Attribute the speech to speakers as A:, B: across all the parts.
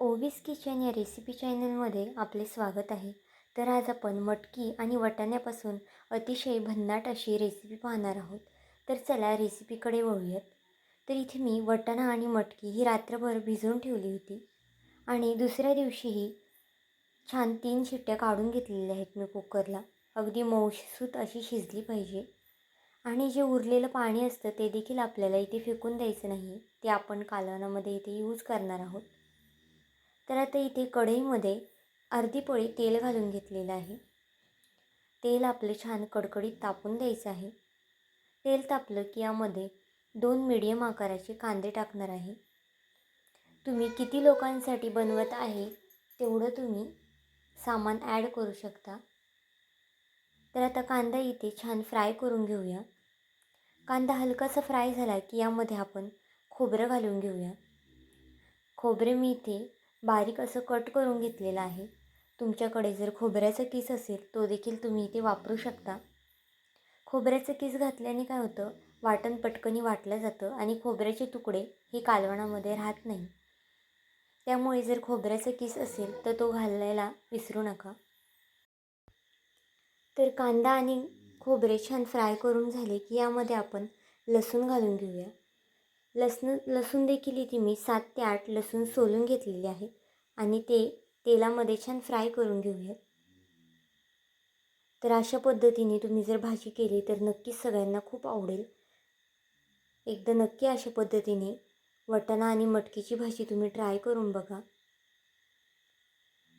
A: ओवीस kitchen या recipe चॅनलमध्ये आपले स्वागत आहे. तर आज आपण मटकी आणि वाटाण्यापासून अतिशय भन्नाट अशी रेसिपी पाहणार आहोत. तर चला रेसिपीकडे वळूयात. तर इथे मी वटाणा आणि मटकी ही रात्रभर भिजवून ठेवली होती. आणि दुसऱ्या दिवशीही छान तीन शिट्ट्या काढून घेतलेल्या आहेत मी कुकरला. अगदी मऊसूत अशी शिजली पाहिजे. आणि जे उरलेलं पाणी असतं ते देखील आपल्याला इथे फेकून द्यायचं नाही. ते आपण कालवणामध्ये इथे यूज करणार आहोत. तर आता इथे कढईमध्ये अर्धी पोळी तेल घालून घेतलेलं आहे. तेल आपलं छान कडकडीत तापून द्यायचं आहे. तेल तापलं की यामध्ये दोन मीडियम आकाराचे कांदे टाकणार आहे. तुम्ही किती लोकांसाठी बनवत आहे तेवढं तुम्ही सामान ॲड करू शकता. तर आता कांदा इथे छान फ्राय करून घेऊया. कांदा हलकासा फ्राय झाला की यामध्ये आपण खोबरं घालून घेऊया. खोबरे मी इथे बारीक असं कट करून घेतलेलं आहे. तुमच्याकडे जर खोबऱ्याचा किस असेल तो देखील तुम्ही इथे वापरू शकता. खोबऱ्याचं किस घातल्याने काय होतं? वाटण पटकनी वाटलं जातं आणि खोबऱ्याचे तुकडे हे कालवणामध्ये राहत नाही. त्यामुळे जर खोबऱ्याचं किस असेल तर तो घालायला विसरू नका. तर कांदा आणि खोबरे छान फ्राय करून झाले की यामध्ये आपण लसूण घालून घेऊया. लसूण लसूण देखील इथे मी सात ते आठ लसूण सोलून घेतलेले आहे. आणि ते तेलामध्ये छान फ्राय करून घेऊयात. तर अशा पद्धतीने तुम्ही जर भाजी केली तर नक्कीच सगळ्यांना खूप आवडेल. एकदा नक्की अशा पद्धतीने वटाणा आणि मटकीची भाजी तुम्ही ट्राय करून बघा.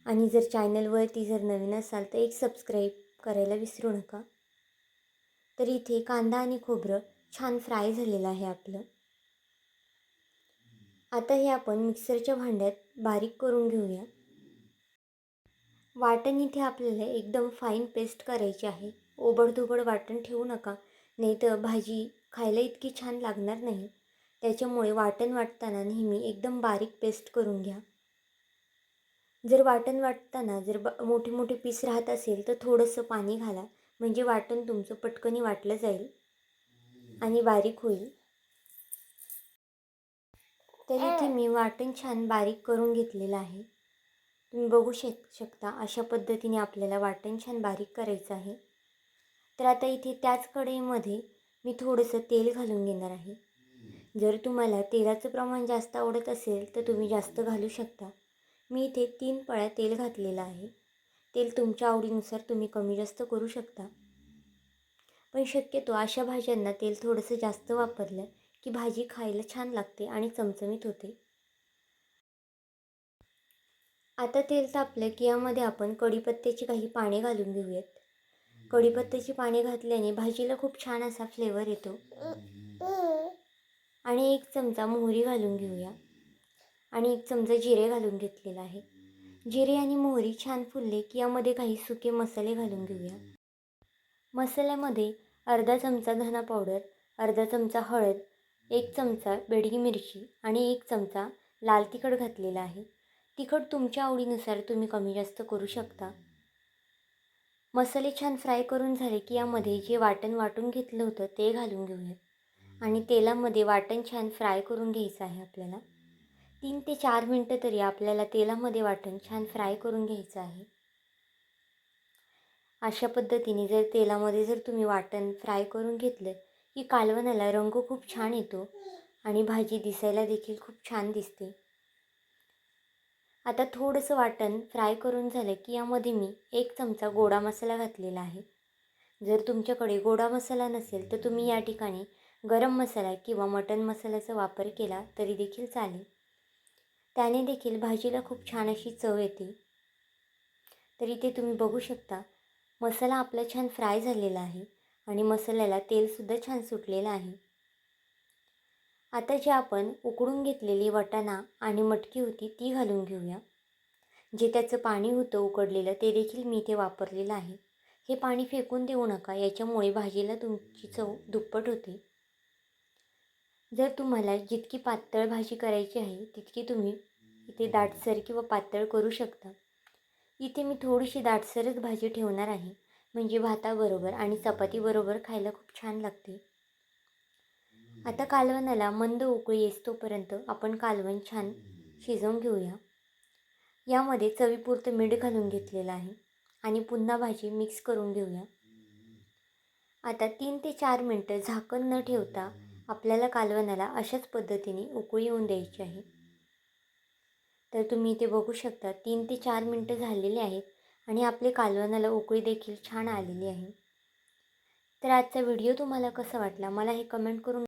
A: आणि जर चॅनलवरती जर नवीन असाल तर एक सबस्क्राईब करायला विसरू नका. तर इथे कांदा आणि खोबरं छान फ्राय झालेलं आहे आपलं. आता हे आपण मिक्सरच्या भांड्यात बारीक करून घेऊया. वाटण इथे आपल्याला एकदम फाईन पेस्ट करायची आहे. ओबडधोबड वाटण ठेवू नका नाही तर भाजी खायला इतकी छान लागणार नाही. त्याच्यामुळे वाटण वाटताना नेहमी एकदम बारीक पेस्ट करून घ्या. जर वाटण वाटताना जर ब मोठे मोठे पीस राहत असेल तर थोडंसं पाणी घाला म्हणजे वाटण तुमचं पटकनी वाटलं जाईल आणि बारीक होईल. तर इथे मी वाटण छान बारीक करून घेतलेलं आहे. तुम्ही बघू शक शकता अशा पद्धतीने आपल्याला वाटण छान बारीक करायचं आहे. तर आता इथे त्याच कढईमध्ये मी थोडंसं तेल घालून घेणार आहे. जर तुम्हाला तेलाचं प्रमाण जास्त आवडत असेल तर तुम्ही जास्त घालू शकता. मी इथे तीन पळ्या तेल घातलेलं आहे. तेल तुमच्या आवडीनुसार तुम्ही कमी जास्त करू शकता. पण शक्यतो अशा भाज्यांना तेल थोडंसं जास्त वापरलं की भाजी खायला छान लागते आणि चमचमीत होते. आता तेल तापलं की यामध्ये आपण कढीपत्त्याची काही पाने घालून घेऊयात. कढीपत्त्याची पाने घातल्याने भाजीला खूप छान असा फ्लेवर येतो. आणि एक चमचा मोहरी घालून घेऊया. आणि एक चमचा जिरे घालून घेतलेला आहे. जिरे आणि मोहरी छान फुलले की यामध्ये काही सुके मसाले घालून घेऊया. मसाल्यामध्ये अर्धा चमचा धना पावडर अर्धा चमचा हळद एक चमचा बेडगी मिरची आणि एक चमचा लाल तिखट घातलेला आहे. तिखट तुमच्या आवडीनुसार तुम्ही कमी जास्त करू शकता. मसाले छान फ्राय करून झाले की यामध्ये जे वाटण वाटून घेतलं होतं ते घालून घेऊयात. आणि तेलामध्ये वाटण छान फ्राय करून घ्यायचं आहे आपल्याला. तीन ते चार मिनटं तरी आपल्याला तेलामध्ये वाटण छान फ्राय करून घ्यायचं आहे. अशा पद्धतीने जर तेलामध्ये जर तुम्ही वाटण फ्राय करून घेतलं की कालवणाला रंग खूप छान येतो आणि भाजी दिसायला देखील खूप छान दिसते. आता थोडंसं वाटण फ्राय करून झालं की यामध्ये मी एक चमचा गोडा मसाला घातलेला आहे. जर तुमच्याकडे गोडा मसाला नसेल तर तुम्ही या ठिकाणी गरम मसाला किंवा मटन मसाल्याचा वापर केला तरी देखील चालेल. त्याने देखील भाजीला खूप छान अशी चव येते. तर इथे तुम्ही बघू शकता मसाला आपला छान फ्राय झालेला आहे. आणि मसाल्याला तेलसुद्धा छान सुटलेलं आहे. आता जे आपण उकडून घेतलेली वटाणा आणि मटकी होती ती घालून घेऊया. जे त्याचं पाणी होतं उकडलेलं ते देखील मी इथे वापरलेलं आहे. हे पाणी फेकून देऊ नका याच्यामुळे भाजीला तुमची चव दुप्पट होते. जर तुम्हाला जितकी पातळ भाजी करायची आहे तितकी तुम्ही इथे दाटसर किंवा पातळ करू शकता. इथे मी थोडीशी दाटसरच भाजी ठेवणार आहे. म्हणजे भाताबरोबर आणि चपातीबरोबर खायला खूप छान लागते. आता कालवणाला मंद उकळी येतोपर्यंत आपण कालवण छान शिजवून घेऊया. यामध्ये चवीपुरतं मीठ घालून घेतलेलं आहे आणि पुन्हा भाजी मिक्स करून घेऊया. आता तीन ते चार मिनटं झाकण न ठेवता आपल्याला कालवणाला अशाच पद्धतीने उकळी येऊन द्यायची आहे. तर तुम्ही इथे बघू शकता तीन ते चार मिनटं झालेली आहेत. आणि आपली कालवणाला उकळी देखील छान आलेली आहे. तर आजचा व्हिडिओ तुम्हाला कसा वाटला? मला हे कमेंट करून